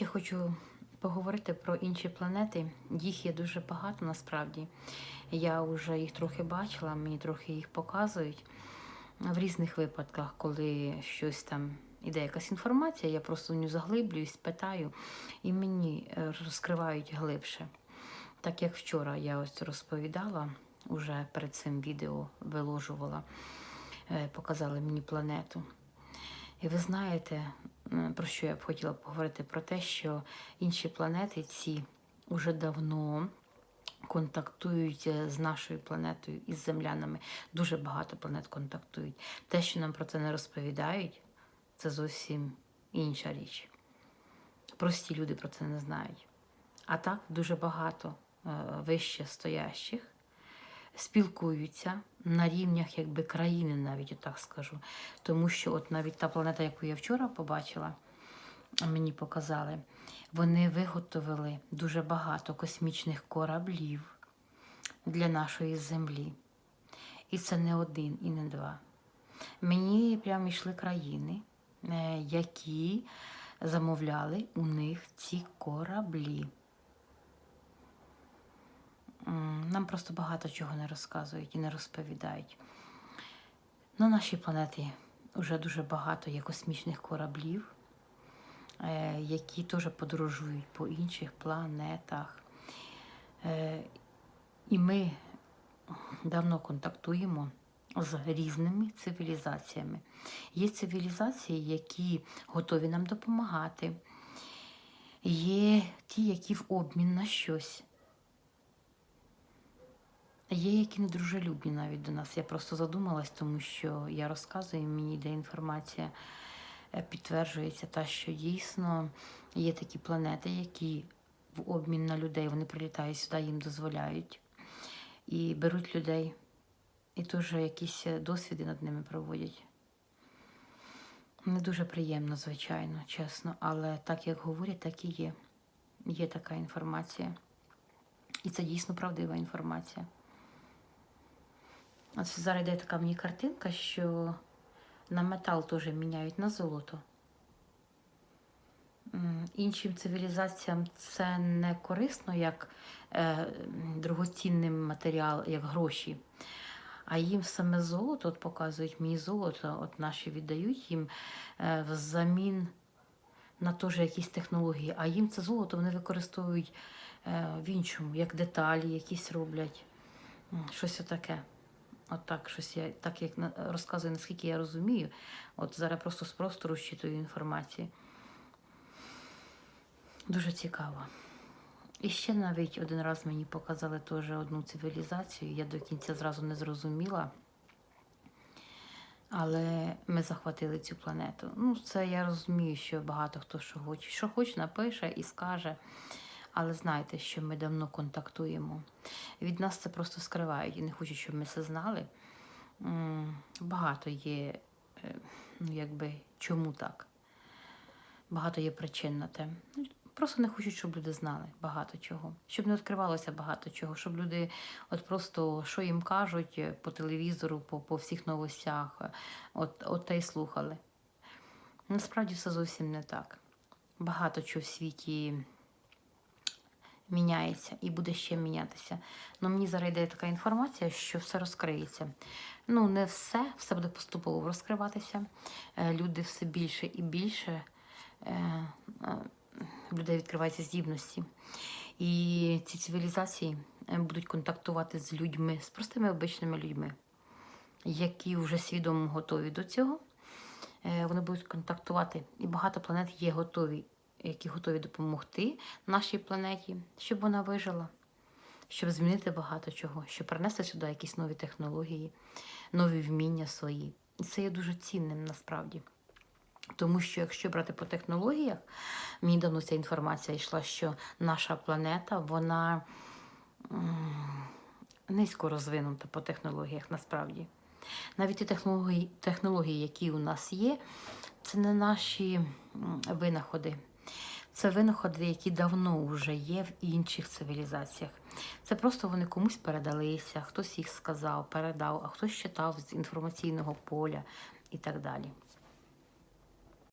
ще хочу поговорити про інші планети. Їх є дуже багато насправді. Я вже їх трохи бачила, мені трохи їх показують. В різних випадках, коли щось там іде якась інформація, я просто в нього заглиблююсь, питаю, і мені е, розкривають глибше. Так як вчора я ось розповідала, уже перед цим відео виложувала, е, показали мені планету. І ви знаєте, про що я б хотіла поговорити? Про те, що інші планети ці уже давно контактують е, з нашою планетою і з землянами. Дуже багато планет контактують. Те, що нам про це не розповідають, це зовсім інша річ. Прості люди про це не знають. А так дуже багато е, вище стоящих спілкуються на рівнях якби країни, навіть отак скажу. Тому що от навіть та планета, яку я вчора побачила, мені показали, вони виготовили дуже багато космічних кораблів для нашої землі. І це не один і не два. Мені прямо йшли країни, е, які замовляли у них ці кораблі. Нам просто багато чого не розказують і не розповідають. На нашій планеті вже дуже багато є космічних кораблів, е, які теж подорожують по інших планетах. Е, І ми давно контактуємо з різними цивілізаціями. Є цивілізації, які готові нам допомагати. Є ті, які в обмін на щось. Є які недружелюбні навіть до нас. Я просто задумалась, тому що я розказую, мені йде інформація, е, підтверджується та, що дійсно є такі планети, які в обмін на людей вони прилітають сюди, їм дозволяють і беруть людей, і теж якісь е, досвіди над ними проводять. Не дуже приємно, звичайно, чесно, але так як говорять, так і є. Є така інформація. І це дійсно правдива інформація. Ось зараз йде така мені картинка, що на метал теж міняють на золото. Іншим цивілізаціям це не корисно як е, дорогоцінний матеріал, як гроші. А їм саме золото, от показують мені золото, от наші віддають їм е, взамін на теж якісь технології. А їм це золото вони використовують е, в іншому, як деталі якісь роблять. Щось отаке. От так, щось я так як розказую, наскільки я розумію. От зараз просто з простору щитую інформацію. Дуже цікаво. І ще навіть один раз мені показали теж одну цивілізацію. Я до кінця зразу не зрозуміла. Але ми захватили цю планету. Ну, це я розумію, що багато хто що хоче. Що хоче, напише і скаже. Але знайте, що ми давно контактуємо. Від нас це просто скривають і не хочуть, щоб ми це знали. Багато є, е, ну якби чому так? Багато є причин на те. Ну, Просто не хочуть, щоб люди знали багато чого, щоб не відкривалося багато чого, щоб люди от просто що їм кажуть е, по телевізору, по, по всіх новостях, е, от, от те й слухали. Насправді все зовсім не так. Багато чого в світі міняється і буде ще мінятися. Ну мені зараз йде така інформація, що все розкриється. Ну, не все, все буде поступово розкриватися. Е, Люди все більше і більше е, е, людей відкриваються здібності. І ці цивілізації будуть контактувати з людьми, з простими обичними людьми, які вже свідомо готові до цього. Вони будуть контактувати, і багато планет є готові, які готові допомогти нашій планеті, щоб вона вижила, щоб змінити багато чого, щоб принести сюди якісь нові технології, нові вміння свої. І це є дуже цінним насправді. Тому що якщо брати по технологіях, мені давно ця інформація йшла, що наша планета, вона низько розвинута по технологіях насправді. Навіть ті технології, технології, які у нас є, це не наші винаходи. Це винаходи, які давно вже є в інших цивілізаціях. Це просто вони комусь передалися, хтось їх сказав, передав, а хтось читав з інформаційного поля і так далі.